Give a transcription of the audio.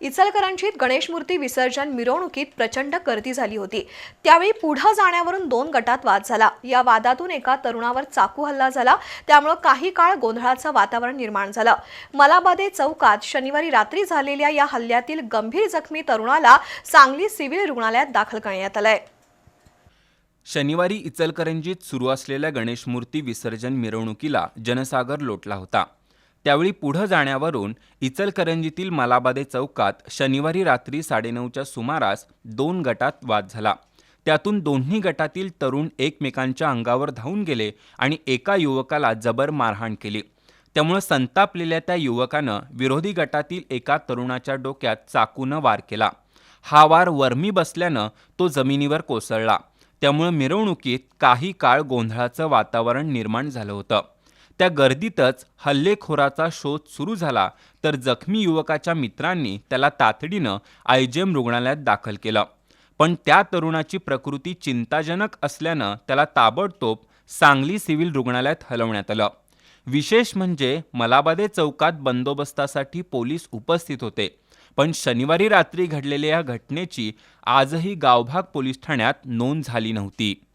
इचलकरंजीत गणेश मूर्ती विसर्जन मिरवणुकीत प्रचंड गर्दी झाली होती. त्यावेळी पुढं जाण्यावरून दोन गटात वाद झाला. या वादातून एका तरुणावर चाकू हल्ला झाला. त्यामुळं काही काळ गोंधळाचं वातावरण निर्माण झालं. मलाबादे चौकात शनिवारी रात्री झालेल्या या हल्ल्यातील गंभीर जखमी तरुणाला सांगली सिव्हिल रुग्णालयात दाखल करण्यात आलंय. शनिवारी इचलकरंजीत सुरू असलेल्या गणेशमूर्ती विसर्जन मिरवणुकीला जनसागर लोटला होता. त्यावेळी पुढं जाण्यावरून इचलकरंजीतील मलाबादे चौकात शनिवारी रात्री साडेनऊच्या सुमारास दोन गटात वाद झाला. त्यातून दोन्ही गटातील तरुण एकमेकांच्या अंगावर धावून गेले आणि एका युवकाला जबर मारहाण केली. त्यामुळे संतापलेल्या त्या युवकानं विरोधी गटातील एका तरुणाच्या डोक्यात चाकूनं वार केला. हा वार वर्मी बसल्यानं तो जमिनीवर कोसळला. त्यामुळे मिरवणुकीत काही काळ गोंधळाचं वातावरण निर्माण झालं होतं. त्या गर्दीतच हल्लेखोराचा शोध सुरू झाला तर जखमी युवकाच्या मित्रांनी त्याला तातडीनं आयजेम रुग्णालयात दाखल केलं. पण त्या तरुणाची प्रकृती चिंताजनक असल्यानं त्याला ताबडतोब सांगली सिव्हिल रुग्णालयात हलवण्यात आलं. विशेष म्हणजे मलाबादे चौकात बंदोबस्तासाठी पोलीस उपस्थित होते. पण शनिवारी रात्री घडलेल्या या घटनेची आजही गावभाग पोलीस ठाण्यात नोंद झाली नव्हती.